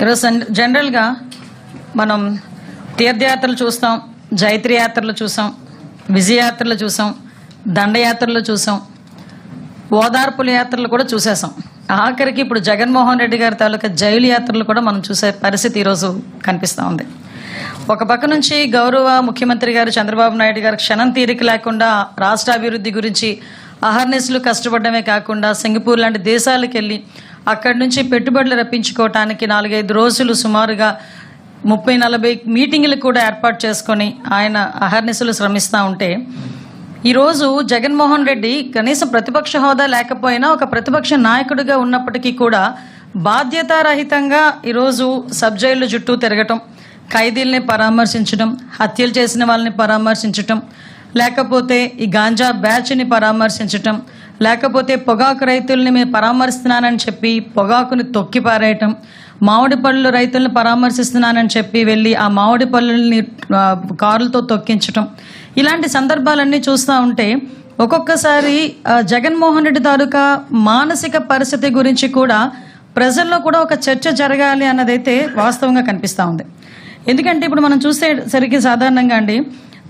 ఈరోజు జనరల్గా మనం తీర్థయాత్రలు చూస్తాం జైత్రి యాత్రలు చూసాం విజయయాత్రలు చూసాం దండయాత్రలు చూసాం ఓదార్పుల యాత్రలు కూడా చూసేసాం. ఆఖరికి ఇప్పుడు జగన్మోహన్ రెడ్డి గారి తాలూకా జైలు యాత్రలు కూడా మనం చూసే పరిస్థితి ఈరోజు కనిపిస్తూ ఉంది. ఒక పక్క నుంచి గౌరవ ముఖ్యమంత్రి గారు చంద్రబాబు నాయుడు గారు క్షణం తీరిక లేకుండా రాష్ట్ర అభివృద్ధి గురించి అహర్నిశలు కష్టపడమే కాకుండా సింగపూర్ లాంటి దేశాలకు వెళ్ళి అక్కడి నుంచి పెట్టుబడులు రప్పించుకోవటానికి నాలుగైదు రోజులు సుమారుగా ముప్పై నలభై మీటింగులు కూడా ఏర్పాటు చేసుకొని ఆయన అహర్నిశలు శ్రమిస్తూ ఉంటే ఈరోజు జగన్మోహన్ రెడ్డి కనీసం ప్రతిపక్ష హోదా లేకపోయినా ఒక ప్రతిపక్ష నాయకుడిగా ఉన్నప్పటికీ కూడా బాధ్యతారహితంగా ఈరోజు సబ్ జైలు చుట్టూ తిరగటం ఖైదీల్ని పరామర్శించడం హత్యలు చేసిన వాళ్ళని పరామర్శించటం లేకపోతే ఈ గాంజా బ్యాచ్ని పరామర్శించటం లేకపోతే పొగాకు రైతుల్ని మేము పరామర్శిస్తున్నానని చెప్పి పొగాకుని తొక్కిపారేయటం మామిడి పళ్ళు రైతులను పరామర్శిస్తున్నానని చెప్పి వెళ్ళి ఆ మామిడి పళ్ళని కారులతో తొక్కించటం. ఇలాంటి సందర్భాలన్నీ చూస్తూ ఉంటే ఒక్కొక్కసారి జగన్మోహన్ రెడ్డి తాలూకా మానసిక పరిస్థితి గురించి కూడా ప్రజల్లో కూడా ఒక చర్చ జరగాలి అన్నదైతే వాస్తవంగా కనిపిస్తూ ఉంది. ఎందుకంటే ఇప్పుడు మనం చూసేసరికి సాధారణంగా అండి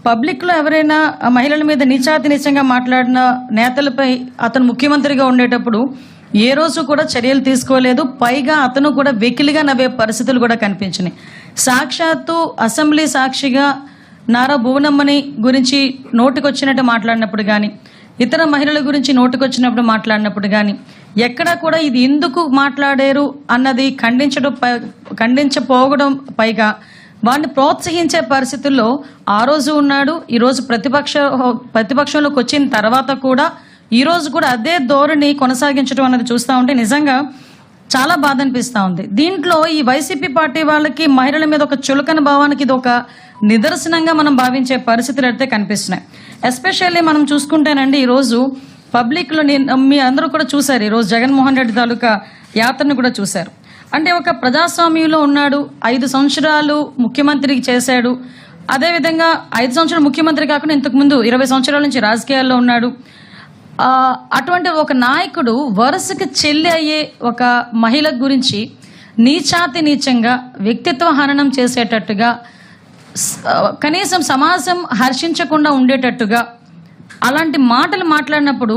పబ్లిక్లో ఎవరైనా మహిళల మీద నీచాతి నీచంగా మాట్లాడిన నేతలపై అతను ముఖ్యమంత్రిగా ఉండేటప్పుడు ఏ రోజు కూడా చర్యలు తీసుకోలేదు. పైగా అతను కూడా వెకిలిగా నవ్వే పరిస్థితులు కూడా కనిపించినాయి. సాక్షాత్తు అసెంబ్లీ సాక్షిగా నారా భువనమ్మని గురించి నోటికొచ్చినట్టు మాట్లాడినప్పుడు కానీ ఇతర మహిళల గురించి నోటికొచ్చినప్పుడు మాట్లాడినప్పుడు కానీ ఎక్కడా కూడా ఇది ఎందుకు మాట్లాడారు అన్నది ఖండించడం పై- ఖండించపోవడం పైగా వాడిని ప్రోత్సహించే పరిస్థితుల్లో ఆ రోజు ఉన్నాడు ఈరోజు ప్రతిపక్ష హో- ప్రతిపక్షంలోకి వచ్చిన తర్వాత కూడా ఈ రోజు కూడా అదే ధోరణి కొనసాగించడం అనేది చూస్తూ ఉంటే నిజంగా చాలా బాధ అనిపిస్తూ ఉంది. దీంట్లో ఈ వైసీపీ పార్టీ వాళ్ళకి మహిళల మీద ఒక చులకన భావానికి ఇది ఒక నిదర్శనంగా మనం భావించే పరిస్థితులు అయితే కనిపిస్తున్నాయి. ఎస్పెషల్లీ మనం చూసుకుంటేనండి ఈరోజు పబ్లిక్లో నేను మీ అందరూ కూడా చూశారు. ఈరోజు జగన్మోహన్ రెడ్డి తాలూకా యాత్రను కూడా చూశారు. అంటే ఒక ప్రజాస్వామ్యంలో ఉన్నాడు ఐదు సంవత్సరాలు ముఖ్యమంత్రి చేశాడు. అదేవిధంగా ఐదు సంవత్సరాలు ముఖ్యమంత్రి కాకుండా ఇంతకుముందు ఇరవై సంవత్సరాల నుంచి రాజకీయాల్లో ఉన్నాడు. అటువంటి ఒక నాయకుడు వరుసకి చెల్లి అయ్యే ఒక మహిళ గురించి నీచాతి నీచంగా వ్యక్తిత్వ హననం చేసేటట్టుగా కనీసం సమాజం హర్షించకుండా ఉండేటట్టుగా అలాంటి మాటలు మాట్లాడినప్పుడు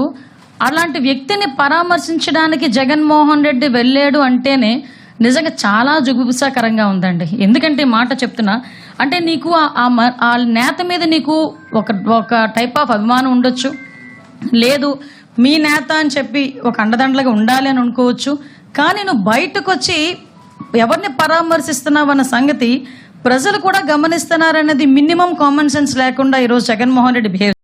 అలాంటి వ్యక్తిని పరామర్శించడానికి జగన్మోహన్ రెడ్డి వెళ్ళాడు అంటేనే నిజంగా చాలా జుగుబుసాకరంగా ఉందండి. ఎందుకంటే మాట చెప్తున్నా అంటే నీకు ఆ- మ- ఆ నేత మీద నీకు ఒక ఒక టైప్ ఆఫ్ అభిమానం ఉండొచ్చు. లేదు మీ నేత అని చెప్పి ఒక అండదండలుగా ఉండాలి అని అనుకోవచ్చు. కానీ నువ్వు బయటకు వచ్చి ఎవరిని పరామర్శిస్తున్నావు అన్న సంగతి ప్రజలు కూడా గమనిస్తున్నారనేది మినిమం కామన్ సెన్స్ లేకుండా ఈరోజు జగన్మోహన్ రెడ్డి బిహేవ్